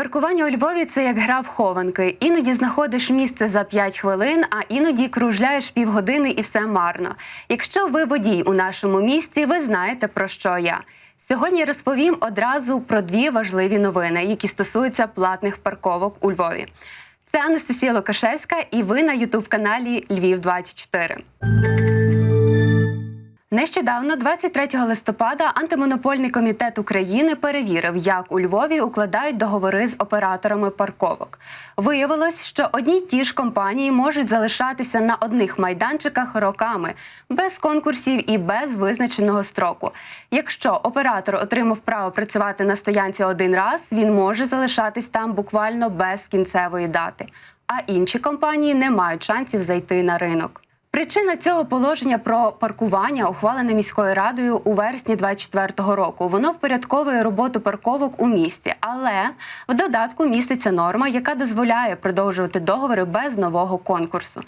Паркування у Львові це як гра в хованки. Іноді знаходиш місце за 5 хвилин, а іноді кружляєш півгодини і все марно. Якщо ви водій у нашому місті, ви знаєте про що я. Сьогодні розповім одразу про дві важливі новини, які стосуються платних парковок у Львові. Це Анастасія Лукашевська, і ви на Ютуб-каналі Львів 24 Нещодавно, 23 листопада, антимонопольний комітет України перевірив, як у Львові укладають договори з операторами парковок. Виявилось, що одні й ті ж компанії можуть залишатися на одних майданчиках роками без конкурсів і без визначеного строку. Якщо оператор отримав право працювати на стоянці один раз, він може залишатись там буквально без кінцевої дати. А інші компанії не мають шансів зайти на ринок. Причина цього положення про паркування ухвалене міською радою у вересні 2024 року. Воно впорядковує роботу парковок у місті, але в додатку міститься норма, яка дозволяє продовжувати договори без нового конкурсу.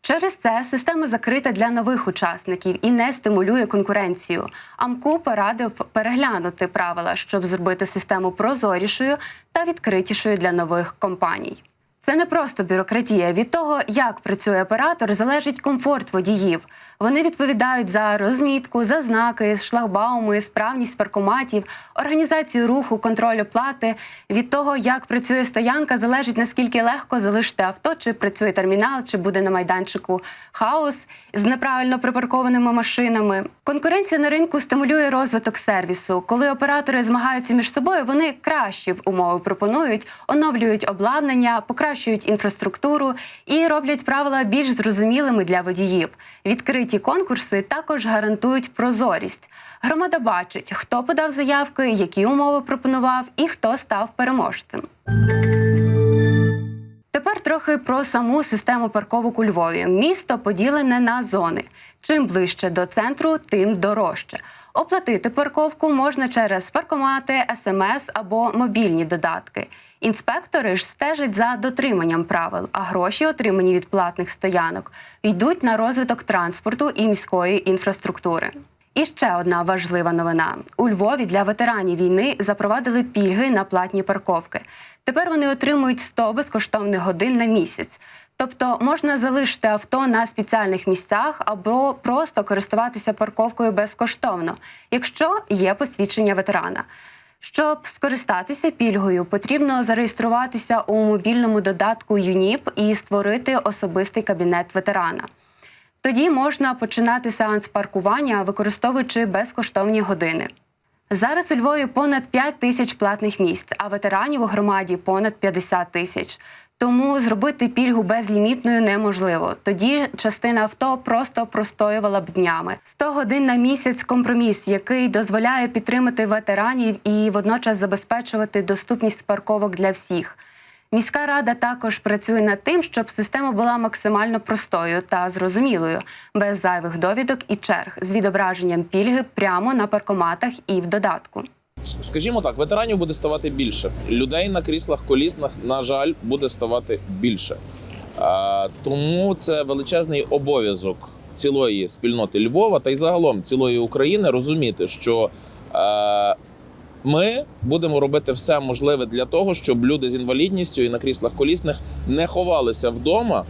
Через це система закрита для нових учасників і не стимулює конкуренцію. АМКУ порадив переглянути правила, щоб зробити систему прозорішою та відкритішою для нових компаній. Це не просто бюрократія. Від того, як працює оператор, залежить комфорт водіїв. Вони відповідають за розмітку, за знаки, шлагбауми, справність паркоматів, організацію руху, контроль оплати. Від того, як працює стоянка, залежить наскільки легко залишити авто, чи працює термінал, чи буде на майданчику хаос з неправильно припаркованими машинами. Конкуренція на ринку стимулює розвиток сервісу. Коли оператори змагаються між собою, вони кращі умови пропонують, оновлюють обладнання, покращують інфраструктуру і роблять правила більш зрозумілими для водіїв. Відкриті конкурси також гарантують прозорість. Громада бачить, хто подав заявки, які умови пропонував і хто став переможцем. Тепер трохи про саму систему парковок у Львові. Місто поділене на зони. Чим ближче до центру, тим дорожче. Оплатити парковку можна через паркомати, смс або мобільні додатки. Інспектори ж стежать за дотриманням правил, а гроші, отримані від платних стоянок, йдуть на розвиток транспорту і міської інфраструктури. І ще одна важлива новина: у Львові для ветеранів війни запровадили пільги на платні парковки. Тепер вони отримують 100 безкоштовних годин на місяць. Тобто можна залишити авто на спеціальних місцях або просто користуватися парковкою безкоштовно, якщо є посвідчення ветерана. Щоб скористатися пільгою, потрібно зареєструватися у мобільному додатку ЮНІП і створити особистий кабінет ветерана. Тоді можна починати сеанс паркування, використовуючи безкоштовні години. Зараз у Львові понад 5 тисяч платних місць, а ветеранів у громаді понад 50 тисяч. Тому зробити пільгу безлімітною неможливо. Тоді частина авто просто простоювала б днями. 100 годин на місяць компроміс, який дозволяє підтримати ветеранів і водночас забезпечувати доступність парковок для всіх. Міська рада також працює над тим, щоб система була максимально простою та зрозумілою, без зайвих довідок і черг з відображенням пільги прямо на паркоматах і в додатку. Скажімо так, ветеранів буде ставати більше. Людей на кріслах колісних, на жаль, буде ставати більше. Тому це величезний обов'язок цілої спільноти Львова та й загалом цілої України розуміти, що ми будемо робити все можливе для того, щоб люди з інвалідністю і на кріслах колісних не ховалися вдома,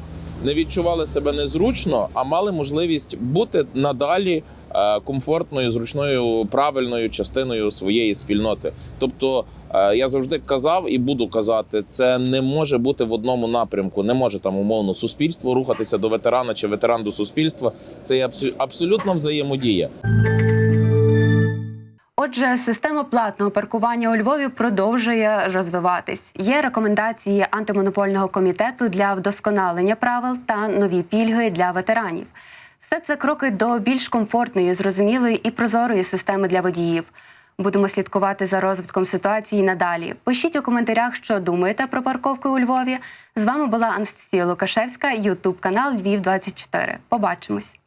не відчували себе незручно, а мали можливість бути надалі е, комфортною, зручною, правильною частиною своєї спільноти. Тобто е, я завжди казав і буду казати, це не може бути в одному напрямку. Не може там умовно суспільство рухатися до ветерана чи ветеран до суспільства. Це абсолютно взаємодія. Отже, система платного паркування у Львові продовжує розвиватись. Є рекомендації антимонопольного комітету для вдосконалення правил та нові пільги для ветеранів. Все це кроки до більш комфортної, зрозумілої і прозорої системи для водіїв. Будемо слідкувати за розвитком ситуації надалі. Пишіть у коментарях, що думаєте про парковки у Львові. З вами була Анастасія Лукашевська, Ютуб канал Львів 24 Побачимось.